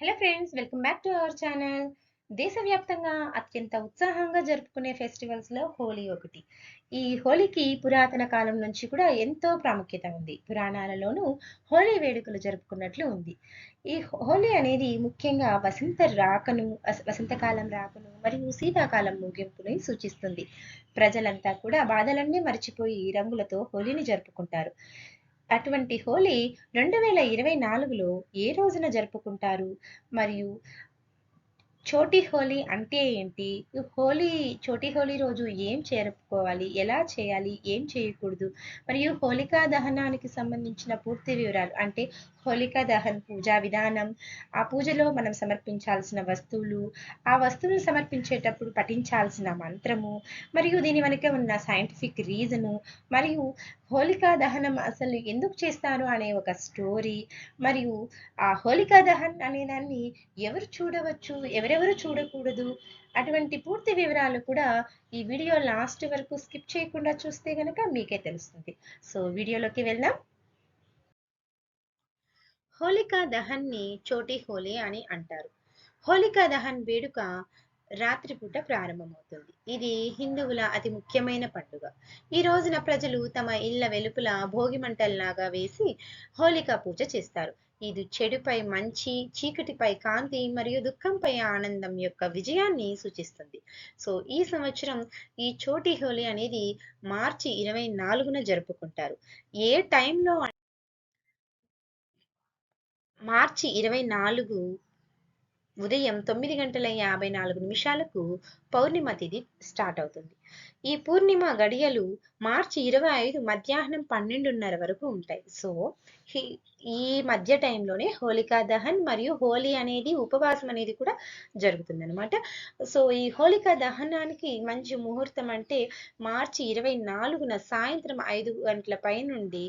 Hello friends welcome back to our channel దేశవ్యాప్తంగా అత్యంత ఉత్సాహంగా జరుపుకునే ఫెస్టివల్స్లో హోలీ ఒకటి. ఈ హోలీకి పురాతన కాలం నుంచి కూడా ఎంతో ప్రాముఖ్యత ఉంది. పురాణాలలోనూ హోలీ వేడుకలు జరుపుకున్నట్లు ఉంది. ఈ హోలీ అనేది ముఖ్యంగా వసంత రాకను వసంతకాలం రాకను మరియు శీతాకాలం ముగింపుని సూచిస్తుంది. ప్రజలంతా కూడా బాధలన్నీ మర్చిపోయి రంగులతో హోలీని జరుపుకుంటారు. అటువంటి హోలీ రెండు వేల ఇరవై నాలుగులో ఏ రోజున జరుపుకుంటారు? మరియు చోటీ హోలీ అంటే ఏంటి? హోలీ చోటీ హోలీ రోజు ఏం చేరుకోవాలి ఎలా చేయాలి? ఏం చేయకూడదు? మరియు హోలికా దహనానికి సంబంధించిన పూర్తి వివరాలు అంటే హోలికా దహన్ పూజా విధానం ఆ పూజలో మనం సమర్పించాల్సిన వస్తువులు ఆ వస్తువులు సమర్పించేటప్పుడు పఠించాల్సిన మంత్రము మరియు దీని వెనుక ఉన్న సైంటిఫిక్ రీజను మరియు హోలికా దహనం అసలు ఎందుకు చేస్తారు అనే ఒక స్టోరీ మరియు ఆ హోలికా దహన్ అనే దాన్ని ఎవరు చూడవచ్చు? ఎవరెవరు చూడకూడదు? అటువంటి పూర్తి వివరాలు కూడా ఈ వీడియో లాస్ట్ వరకు స్కిప్ చేయకుండా చూస్తే కనుక మీకే తెలుస్తుంది. సో వీడియోలోకి వెళ్దాం. హోలికా దహన్ని చోటి హోలీ అని అంటారు. హోలికా దహన్ వేడుక రాత్రిపూట ప్రారంభమవుతుంది. ఇది హిందువుల అతి ముఖ్యమైన పండుగ. ఈ రోజున ప్రజలు తమ ఇళ్ళ వెలుపల భోగి మంటల్లాగా వేసి హోలికా పూజ చేస్తారు. ఇది చెడుపై మంచి చీకటిపై కాంతి మరియు దుఃఖంపై ఆనందం యొక్క విజయాన్ని సూచిస్తుంది. సో ఈ సంవత్సరం ఈ చోటి హోలీ అనేది మార్చి ఇరవై నాలుగున జరుపుకుంటారు. ఏ టైంలో మార్చి ఇరవై నాలుగు ఉదయం తొమ్మిది గంటల యాభై నాలుగు నిమిషాలకు పౌర్ణిమ తిథి స్టార్ట్ అవుతుంది. ఈ పూర్ణిమ గడియలు మార్చి ఇరవై ఐదు మధ్యాహ్నం పన్నెండున్నర వరకు ఉంటాయి. సో ఈ మధ్య టైంలోనే హోలికా దహన్ మరియు హోలీ అనేది ఉపవాసం అనేది కూడా జరుగుతుంది అనమాట సో ఈ హోలికా దహనానికి మంచి ముహూర్తం అంటే మార్చి ఇరవై నాలుగున సాయంత్రం ఐదు గంటల పై నుండి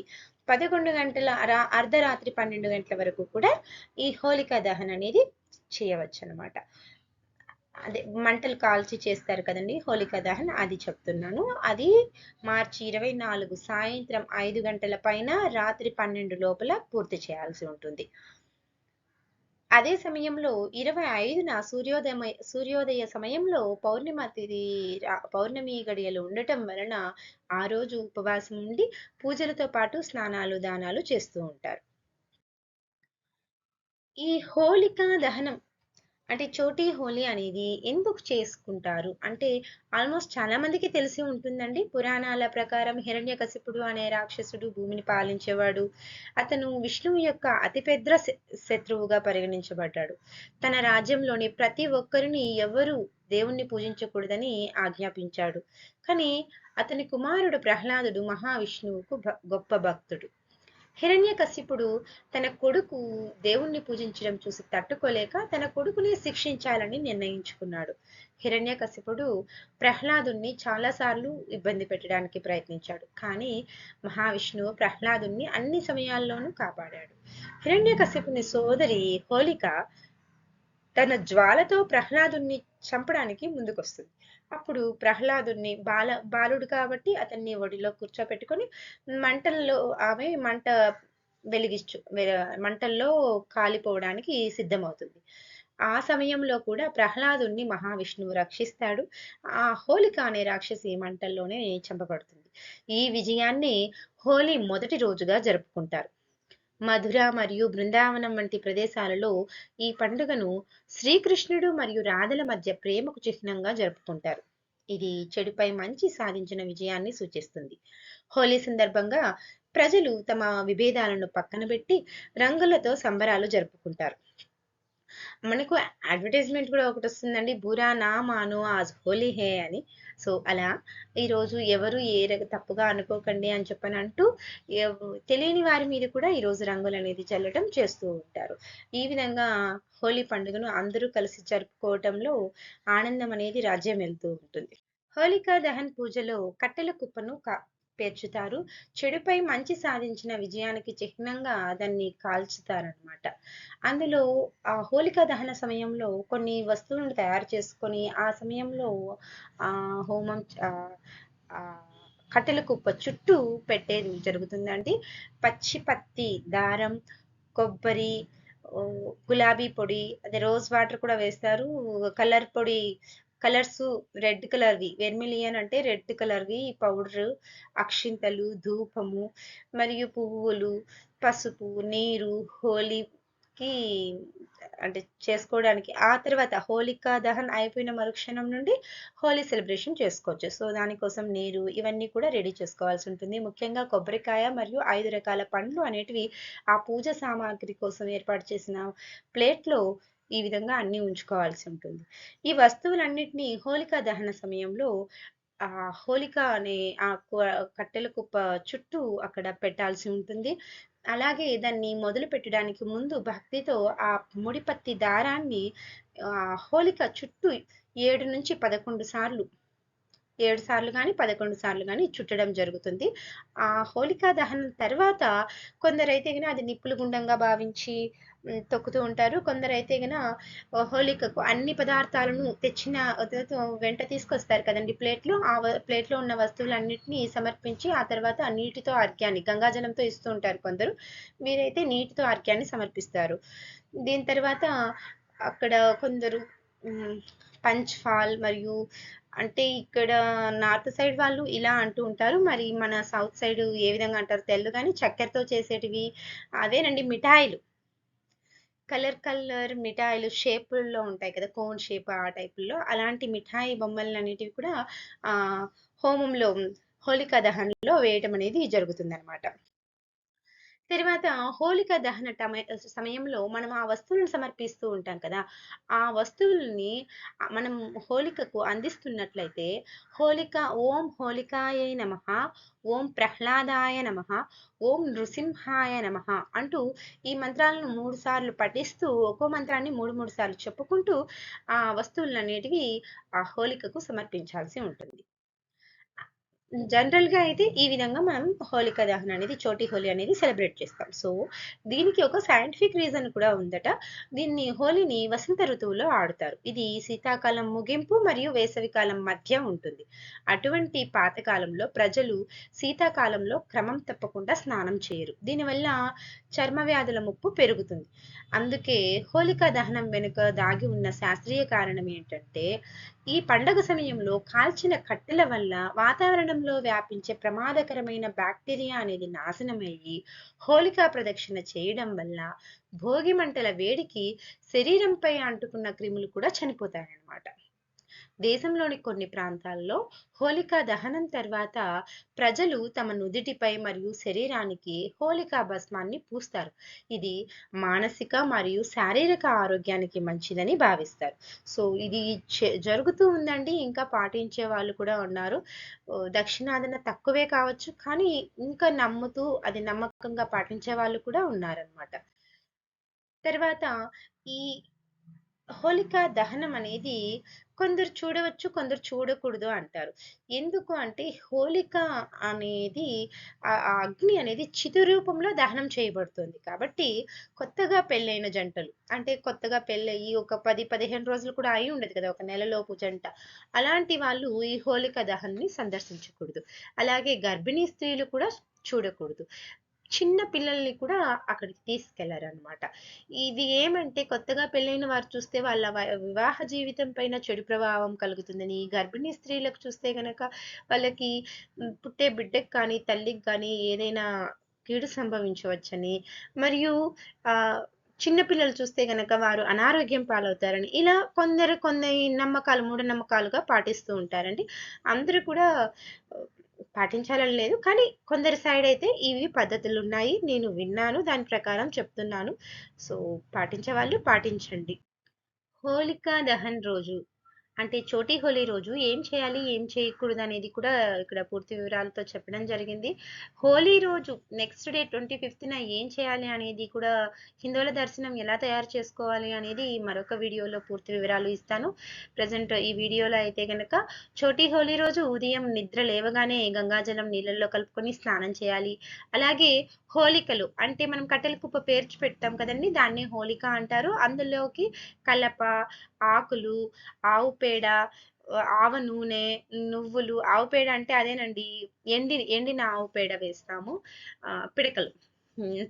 పదకొండు గంటల అర్ధరాత్రి పన్నెండు గంటల వరకు కూడా ఈ హోలికా దహన్ అనేది చేయవచ్చు అనమాట అదే మంటలు కాల్చి చేస్తారు కదండి. హోలికా దహన్ అది చెప్తున్నాను. అది మార్చి ఇరవై నాలుగు సాయంత్రం ఐదు గంటల పైన రాత్రి పన్నెండు లోపల పూర్తి చేయాల్సి ఉంటుంది. అదే సమయంలో ఇరవై ఐదున సూర్యోదయ సూర్యోదయ సమయంలో పౌర్ణిమ తిది పౌర్ణమి గడియలు ఉండటం వలన ఆ రోజు ఉపవాసం ఉండి పూజలతో పాటు స్నానాలు దానాలు చేస్తూ ఉంటారు. ఈ హోలికా దహనం అంటే చోటీ హోలీ అనేది ఎందుకు చేసుకుంటారు? అంటే ఆల్మోస్ట్ చాలా మందికి తెలిసి ఉంటుందండి. పురాణాల ప్రకారం హిరణ్యకశిపుడు అనే రాక్షసుడు భూమిని పాలించేవాడు. అతను విష్ణువు యొక్క అతిపెద్ద శ- శత్రువుగా పరిగణించబడ్డాడు. తన రాజ్యంలోని ప్రతి ఒక్కరిని ఎవరు దేవుణ్ణి పూజించకూడదని ఆజ్ఞాపించాడు. కానీ అతని కుమారుడు ప్రహ్లాదుడు మహావిష్ణువుకు భ- గొప్ప భక్తుడు. హిరణ్యకశిపుడు తన కొడుకు దేవుణ్ణి పూజించడం చూసి తట్టుకోలేక తన కొడుకుని శిక్షించాలని నిర్ణయించుకున్నాడు. హిరణ్యకశిపుడు ప్రహ్లాదుని చాలాసార్లు ఇబ్బంది పెట్టడానికి ప్రయత్నించాడు. కానీ మహావిష్ణువు ప్రహ్లాదుని అన్ని సమయాల్లోనూ కాపాడాడు. హిరణ్యకశిపుని సోదరి హోలిక తన జ్వాలతో ప్రహ్లాదుని చంపడానికి ముందుకొస్తుంది. అప్పుడు ప్రహ్లాదుని బాల బాలుడు కాబట్టి అతన్ని ఒడిలో కూర్చోపెట్టుకొని మంటల్లో ఆమె మంట వెలిగించు మంటల్లో కాలిపోవడానికి సిద్ధమవుతుంది. ఆ సమయంలో కూడా ప్రహ్లాదుని మహావిష్ణువు రక్షిస్తాడు. ఆ హోలిక అనే రాక్షసి మంటల్లోనే చంపబడుతుంది. ఈ విజయాన్ని హోలీ మొదటి రోజుగా జరుపుకుంటారు. మధుర మరియు బృందావనం వంటి ప్రదేశాలలో ఈ పండుగను శ్రీకృష్ణుడు మరియు రాధల మధ్య ప్రేమకు చిహ్నంగా జరుపుకుంటారు. ఇది చెడుపై మంచి సాధించిన విజయాన్ని సూచిస్తుంది. హోలీ సందర్భంగా ప్రజలు తమ విభేదాలను పక్కన పెట్టి రంగులతో సంబరాలు జరుపుకుంటారు. మనకు అడ్వర్టైజ్మెంట్ కూడా ఒకటి వస్తుందండి. బురా నా మాను ఆజ్ హోలీ హే అని. సో అలా ఈరోజు ఎవరు ఏ తప్పుగా అనుకోకండి అని చెప్పని అంటూ తెలియని వారి మీద కూడా ఈరోజు రంగులు అనేది చల్లటం చేస్తూ ఉంటారు. ఈ విధంగా హోలీ పండుగను అందరూ కలిసి జరుపుకోవటంలో ఆనందం అనేది రాజ్యం వెళ్తూ ఉంటుంది. హోళికా దహన్ పూజలో కట్టెల కుప్పను పేర్చుతారు చెడుపై మంచి సాధించిన విజయానికి చిహ్నంగా దాన్ని కాల్చుతారనమాట అందులో ఆ హోలికా దహన సమయంలో కొన్ని వస్తువులను తయారు చేసుకొని ఆ సమయంలో ఆ హోమం ఆ, కట్టెల కుప్ప చుట్టూ పెట్టేది జరుగుతుందండి. పచ్చి పత్తి దారం కొబ్బరి గులాబీ పొడి అదే రోజ్ వాటర్ కూడా వేస్తారు. కలర్ పొడి కలర్స్ రెడ్ కలర్వి. వెర్మిలియన్ అంటే రెడ్ కలర్వి పౌడర్ అక్షింతలు ధూపము మరియు పువ్వులు పసుపు నీరు హోలీకి అంటే చేసుకోవడానికి. ఆ తర్వాత హోలికా దహన్ అయిపోయిన మరుక్షణం నుండి హోలీ సెలబ్రేషన్ చేసుకోవచ్చు. సో దానికోసం నీరు ఇవన్నీ కూడా రెడీ చేసుకోవాల్సి ఉంటుంది. ముఖ్యంగా కొబ్బరికాయ మరియు ఐదు రకాల పండ్లు అనేటివి ఆ పూజ సామాగ్రి కోసం ఏర్పాటు చేసిన ప్లేట్లో ఈ విధంగా అన్ని ఉంచుకోవాల్సి ఉంటుంది. ఈ వస్తువులన్నింటినీ హోలికా దహన సమయంలో ఆ హోలిక అనే ఆ కట్టెల కుప్ప చుట్టూ అక్కడ పెట్టాల్సి ఉంటుంది. అలాగే దాన్ని మొదలు పెట్టడానికి ముందు భక్తితో ఆ ముడిపత్తి దారాన్ని ఆ హోలిక చుట్టూ ఏడు నుంచి పదకొండు సార్లు ఏడు సార్లు కానీ పదకొండు సార్లు కానీ చుట్టడం జరుగుతుంది. ఆ హోలికా దహనం తర్వాత కొందరైతే కానీ అది నిప్పులు గుండంగా భావించి తొక్కుతూ ఉంటారు. కొందరైతే గన హోలికకు అన్ని పదార్థాలను తెచ్చిన వెంట తీసుకొస్తారు కదండి ప్లేట్లు. ఆ ప్లేట్లో ఉన్న వస్తువులన్నింటినీ సమర్పించి ఆ తర్వాత నీటితో అర్ఘ్యాన్ని గంగాజలంతో ఇస్తూ ఉంటారు కొందరు. వీరైతే నీటితో అర్ఘ్యాన్ని సమర్పిస్తారు. దీని తర్వాత అక్కడ కొందరు పంచ్ ఫాల్ మరియు అంటే ఇక్కడ నార్త్ సైడ్ వాళ్ళు ఇలా అంటూ ఉంటారు. మరి మన సౌత్ సైడ్ ఏ విధంగా అంటారు తెల్లు కానీ చక్కెరతో చేసేటివి అదేనండి మిఠాయిలు. కలర్ కలర్ మిఠాయిలు షేపుల్లో ఉంటాయి కదా కోన్ షేప్ ఆ టైపుల్లో. అలాంటి మిఠాయి బొమ్మలు అనేటివి కూడా హోమంలో హోలికా దహన్లో వేయటం అనేది జరుగుతుంది అనమాట తర్వాత హోళిక దహన సమయంలో మనం ఆ వస్తువులను సమర్పిస్తూ ఉంటాం కదా. ఆ వస్తువుల్ని మనం హోలికకు అందిస్తున్నట్లయితే హోలిక ఓం హోలికాయ నమ ఓం ప్రహ్లాదాయ నమ ఓం నృసింహాయ నమ అంటూ ఈ మంత్రాలను మూడు సార్లు పఠిస్తూ ఒక్కో మంత్రాన్ని మూడు మూడు సార్లు చెప్పుకుంటూ ఆ వస్తువులన్నిటివి ఆ హోలికకు సమర్పించాల్సి ఉంటుంది. జనరల్గా అయితే ఈ విధంగా మనం హోలికా దహన్ అనేది చోటి హోలీ అనేది సెలబ్రేట్ చేస్తాం. సో దీనికి ఒక సైంటిఫిక్ రీజన్ కూడా ఉందట. దీన్ని హోలీని వసంత ఋతువులో ఆడుతారు. ఇది శీతాకాలం ముగింపు మరియు వేసవికాలం మధ్య ఉంటుంది. అటువంటి పాతకాలంలో ప్రజలు శీతాకాలంలో క్రమం తప్పకుండా స్నానం చేయరు. దీనివల్ల చర్మ వ్యాధుల ముప్పు పెరుగుతుంది. అందుకే హోలికా దహనం వెనుక దాగి ఉన్న శాస్త్రీయ కారణం ఏంటంటే ఈ పండగ సమయంలో కాల్చిన కట్టెల వల్ల వాతావరణంలో వ్యాపించే ప్రమాదకరమైన బ్యాక్టీరియా అనేది నాశనమయ్యి హోలికా ప్రదక్షిణ చేయడం వల్ల భోగి మంటల వేడికి శరీరంపై అంటుకున్న క్రిములు కూడా చనిపోతాయన్నమాట. దేశంలోని కొన్ని ప్రాంతాల్లో హోలికా దహనం తర్వాత ప్రజలు తమ నుదిటిపై మరియు శరీరానికి హోలికా భస్మాన్ని పూస్తారు. ఇది మానసిక మరియు శారీరక ఆరోగ్యానికి మంచిదని భావిస్తారు. సో ఇది జరుగుతూ ఉందండి. ఇంకా పాటించే వాళ్ళు కూడా ఉన్నారు. దక్షిణాదన తక్కువే కావచ్చు. కానీ ఇంకా నమ్ముతూ అది నమ్మకంగా పాటించే వాళ్ళు కూడా ఉన్నారనమాట తర్వాత ఈ హోలికా దహనం అనేది కొందరు చూడవచ్చు కొందరు చూడకూడదు అంటారు. ఎందుకు అంటే హోలిక అనేది ఆ అగ్ని అనేది చితు రూపంలో దహనం చేయబడుతుంది. కాబట్టి కొత్తగా పెళ్ళైన జంటలు అంటే కొత్తగా పెళ్ళయి ఒక పది పదిహేను రోజులు కూడా అయి ఉండదు కదా ఒక నెలలోపు జంట. అలాంటి వాళ్ళు ఈ హోలిక దహన్ని సందర్శించకూడదు. అలాగే గర్భిణీ స్త్రీలు కూడా చూడకూడదు. చిన్న పిల్లల్ని కూడా అక్కడికి తీసుకెళ్ళారనమాట ఇది ఏమంటే కొత్తగా పెళ్ళైన వారు చూస్తే వాళ్ళ వివాహ జీవితం పైన చెడు ప్రభావం కలుగుతుందని గర్భిణీ స్త్రీలకు చూస్తే గనక వాళ్ళకి పుట్టే బిడ్డకి కానీ తల్లికి కానీ ఏదైనా కీడు సంభవించవచ్చని మరియు ఆ చిన్నపిల్లలు చూస్తే గనక వారు అనారోగ్యం పాలవుతారని ఇలా కొందరు కొన్ని నమ్మకాలు మూఢనమ్మకాలుగా పాటిస్తూ ఉంటారండి. అందరూ కూడా పాటించాలని లేదు. కానీ కొందరి సైడ్ అయితే ఇవి పద్ధతులు ఉన్నాయి నేను విన్నాను దాని ప్రకారం చెప్తున్నాను. సో పాటించే వాళ్ళు పాటించండి. హోలికా దహన్ రోజు. అంటే చోటీ హోలీ రోజు ఏం చేయాలి ఏం చేయకూడదు అనేది కూడా ఇక్కడ పూర్తి వివరాలతో చెప్పడం జరిగింది. హోలీ రోజు నెక్స్ట్ డే ట్వంటీ ఫిఫ్త్న ఏం చేయాలి అనేది కూడా హిందువుల దర్శనం ఎలా తయారు చేసుకోవాలి అనేది మరొక వీడియోలో పూర్తి వివరాలు ఇస్తాను. ప్రజెంట్ ఈ వీడియోలో అయితే కనుక చోటీ హోలీ రోజు ఉదయం నిద్ర లేవగానే గంగాజలం నీళ్ళల్లో కలుపుకొని స్నానం చేయాలి. అలాగే హోలికలు అంటే మనం కట్టెల కుప్ప పేర్చి పెడతాం కదండి దాన్ని హోలిక అంటారు. అందులోకి కలప ఆకులు ఆవు పేడ ఆవ నూనె నువ్వులు ఆవు పేడ అంటే అదేనండి ఎండి ఎండిన ఆవు పేడ వేస్తాము. పిడకలు.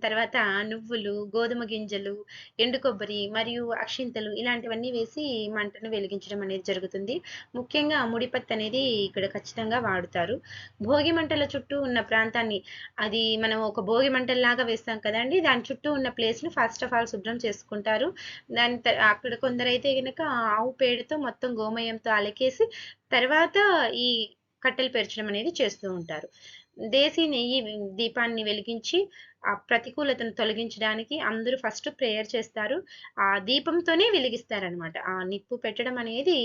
తర్వాత నువ్వులు, గోధుమ గింజలు, ఎండు కొబ్బరి మరియు అక్షింతలు ఇలాంటివన్నీ వేసి మంటను వెలిగించడం అనేది జరుగుతుంది. ముఖ్యంగా ముడిపత్తి అనేది ఇక్కడ ఖచ్చితంగా వాడుతారు. భోగి మంటల చుట్టూ ఉన్న ప్రాంతాన్ని అది మనం ఒక భోగి మంటల్లాగా వేస్తాం కదండీ! దాని చుట్టూ ఉన్న ప్లేస్‌ని ఫస్ట్ ఆఫ్ ఆల్ శుభ్రం చేసుకుంటారు. దాని త అక్కడ కొందరైతే కనుక ఆవు పేడతో మొత్తం గోమయంతో అలకేసి తర్వాత ఈ కట్టెలు పేర్చడం అనేది చేస్తూ ఉంటారు. దేశీ నెయ్యి దీపాన్ని వెలిగించి ఆ ప్రతికూలతను తొలగించడానికి అందరూ ఫస్ట్ ప్రేయర్ చేస్తారు. ఆ దీపంతోనే వెలిగిస్తారనమాట. ఆ నిప్పు పెట్టడం అనేది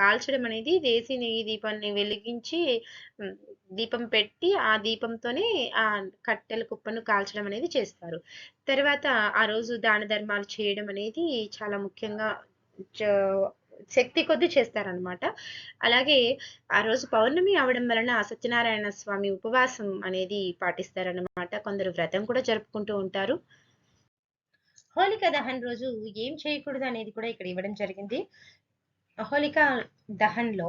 కాల్చడం అనేది దేశీ నెయ్యి దీపాన్ని వెలిగించి దీపం పెట్టి ఆ దీపంతోనే ఆ కట్టెల కుప్పను కాల్చడం అనేది చేస్తారు. తర్వాత ఆ రోజు దాన ధర్మాలు చేయడం అనేది చాలా ముఖ్యంగా చ శక్తి కొద్ది చేస్తారనమాట. అలాగే ఆ రోజు పౌర్ణమి అవడం వలన సత్యనారాయణ స్వామి ఉపవాసం అనేది పాటిస్తారనమాట. కొందరు వ్రతం కూడా జరుపుకుంటూ ఉంటారు. హోలికా దహన్ రోజు ఏం చేయకూడదు అనేది కూడా ఇక్కడ ఇవ్వడం జరిగింది. హోలికా దహన్‌లో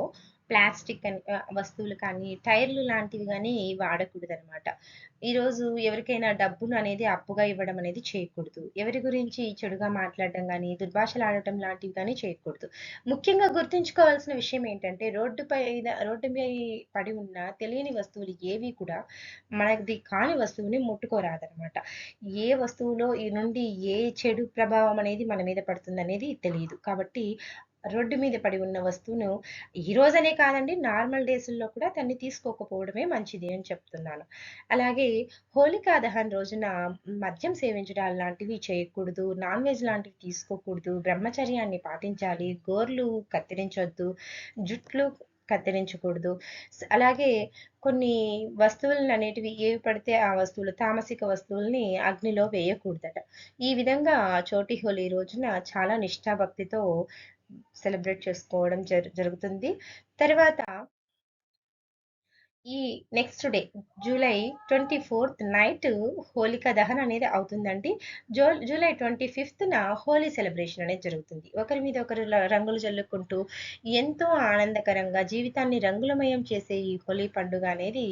ప్లాస్టిక్ అని వస్తువులు కానీ, టైర్లు లాంటివి కానీ వాడకూడదు అనమాట ఈరోజు ఎవరికైనా డబ్బును అనేది అప్పుగా ఇవ్వడం అనేది చేయకూడదు. ఎవరి గురించి చెడుగా మాట్లాడడం గానీ, దుర్భాషలాడటం లాంటివి కానీ చేయకూడదు. ముఖ్యంగా గుర్తుంచుకోవాల్సిన విషయం ఏంటంటే రోడ్డు పైన రోడ్డుపై పడి ఉన్న తెలియని వస్తువులు ఏవి కూడా మనది కాని వస్తువుని ముట్టుకోరాదనమాట. ఏ వస్తువులో ఈ నుండి ఏ చెడు ప్రభావం అనేది మన మీద పడుతుంది అనేది తెలియదు కాబట్టి రోడ్డు మీద పడి ఉన్న వస్తువును ఈ రోజనే కాదండి నార్మల్ డేస్‌ల్లో కూడా దాన్ని తీసుకోకపోవడమే మంచిది అని చెప్తున్నాను. అలాగే హోలికా దహన్ రోజున మద్యం సేవించడాలు లాంటివి చేయకూడదు. నాన్ వెజ్ లాంటివి తీసుకోకూడదు. బ్రహ్మచర్యాన్ని పాటించాలి. గోర్లు కత్తిరించొద్దు. జుట్లు కత్తిరించకూడదు. అలాగే కొన్ని వస్తువులననేటివి ఏవి పడితే ఆ వస్తువులు తామసిక వస్తువుల్ని అగ్నిలో వేయకూడదట. ఈ విధంగా చోటి హోలీ రోజున చాలా నిష్ఠాభక్తితో సెలబ్రేట్ చేసుకోవడం జరు జరుగుతుంది. తర్వాత ఈ నెక్స్ట్ డే జూలై 24థ్ నైట్ హోలికా దహన్ అనేది అవుతుందండి. జూ జూలై 25థ్‌న హోలీ సెలబ్రేషన్ అనేది జరుగుతుంది. ఒకరి మీద ఒకరు రంగులు జల్లుకుంటూ ఎంతో ఆనందకరంగా జీవితాన్ని రంగులమయం చేసే ఈ హోలీ పండుగ అనేది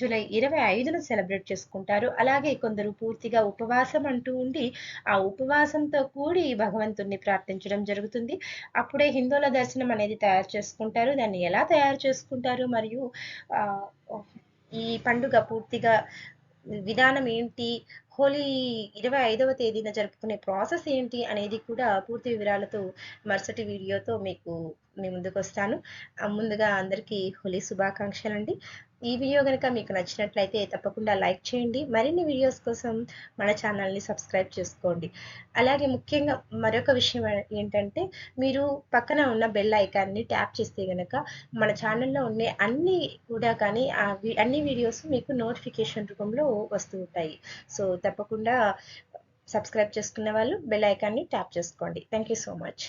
జూలై 25న సెలబ్రేట్ చేసుకుంటారు. అలాగే కొందరు పూర్తిగా ఉపవాసం అంటూ ఉండి, ఆ ఉపవాసంతో కూడి భగవంతుణ్ణి ప్రార్థించడం జరుగుతుంది. అప్పుడే హిందువుల దర్శనం అనేది తయారు చేసుకుంటారు. దాన్ని ఎలా తయారు చేసుకుంటారు మరియు ఈ పండుగ పూర్తిగా విధానం ఏంటి? హోలీ 25వ తేదీన జరుపుకునే ప్రాసెస్ ఏంటి? అనేది కూడా పూర్తి వివరాలతో మరుసటి వీడియోతో మీకు మీ ముందుకు వస్తాను ముందుగా అందరికీ హోలీ శుభాకాంక్షలండి. ఈ వీడియో కనుక మీకు నచ్చినట్లయితే తప్పకుండా లైక్ చేయండి. మరిన్ని వీడియోస్ కోసం మన ఛానల్‌ని సబ్స్క్రైబ్ చేసుకోండి. అలాగే ముఖ్యంగా మరొక విషయం ఏంటంటే మీరు పక్కన ఉన్న బెల్ ఐకాన్‌ని ట్యాప్ చేస్తే కనుక మన ఛానల్‌లో ఉండే అన్నీ కూడా కానీ అన్ని వీడియోస్ మీకు నోటిఫికేషన్ రూపంలో వస్తూ ఉంటాయి. సో, తప్పకుండా సబ్స్క్రైబ్ చేసుకున్న వాళ్ళు బెల్ ఐకాన్‌ని ట్యాప్ చేసుకోండి. Thank you so much.